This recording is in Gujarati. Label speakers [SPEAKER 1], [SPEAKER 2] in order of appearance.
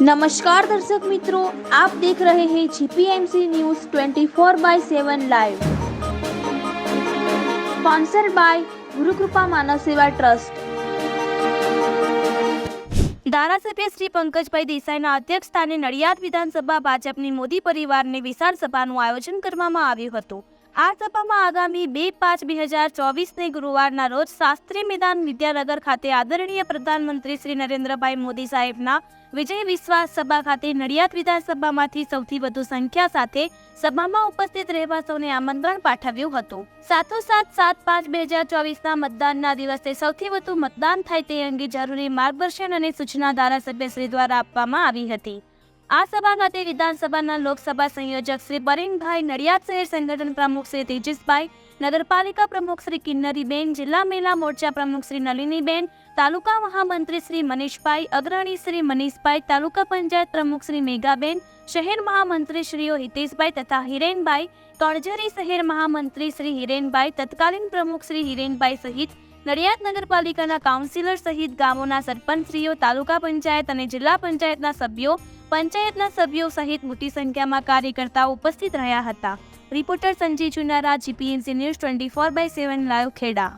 [SPEAKER 1] નમસ્કાર દર્શક મિત્રો, આપ દેખ રહે હે GPMC news 24 by seven live. Sponsor by Gurukrupa Manav Seva trust.
[SPEAKER 2] ધારાસભ્ય શ્રી પંકજભાઈ દેસાઈના અધ્યક્ષ સ્થાને નડિયાદ વિધાનસભા ભાજપની મોદી પરિવારની વિશાળ સભાનું આયોજન કરવામાં આવ્યું હતું. આ સભામાં આગામી બે પાંચ બે હજાર ચોવીસને ગુરુવારના રોજ શાસ્ત્રી મેદાન વિદ્યાનગર ખાતે આદરણીય પ્રધાનમંત્રી શ્રી નરેન્દ્રભાઈ મોદી સાહેબના વિજય વિશ્વાસ સભા ખાતે નડિયાદ વિધાનસભામાંથી સૌથી વધુ સંખ્યા સાથે સભામાં ઉપસ્થિત રહેવા સૌને આમંત્રણ પાઠવ્યું હતું. સાથોસાથ સાત પાંચ બે હજાર ચોવીસના મતદાનના દિવસે સૌથી વધુ મતદાન થાય તે અંગે જરૂરી માર્ગદર્શન અને સૂચના ધારાસભ્યશ્રી દ્વારા આપવામાં આવી હતી. આ સભા ખાતે વિધાનસભાના લોકસભા સંયોજક શ્રી બરીનભાઈ નડિયાદ શહેર સંગઠન પ્રમુખ શ્રી તેજસભાઈ નગરપાલિકા પ્રમુખ શ્રી કિન્નરીબેન, જિલ્લા મહિલા મોરચા પ્રમુખ શ્રી નલિનીબેન, તાલુકા મહામંત્રી શ્રી મનીષભાઈ અગ્રણી શ્રી મનીષભાઈ, તાલુકા પંચાયત પ્રમુખ શ્રી મેઘાબેન, શહેર મહામંત્રી શ્રીઓ હિતેશભાઈ તથા હિરેનભાઈ કણજરી શહેર મહામંત્રી શ્રી હિરેનભાઈ, તત્કાલીન પ્રમુખ શ્રી હિરેનભાઈ સહિત નડિયાદ નગરપાલિકાના કાઉન્સિલર સહિત ગામોના સરપંચશ્રીઓ, તાલુકા પંચાયત અને જિલ્લા પંચાયતના સભ્યો પંચાયતના સભ્યો સહિત મોટી સંખ્યામાં કાર્યકર્તાઓ ઉપસ્થિત રહ્યા હતા. Reporter Sanjay Chunara GPNC news twenty four by seven live Kheda.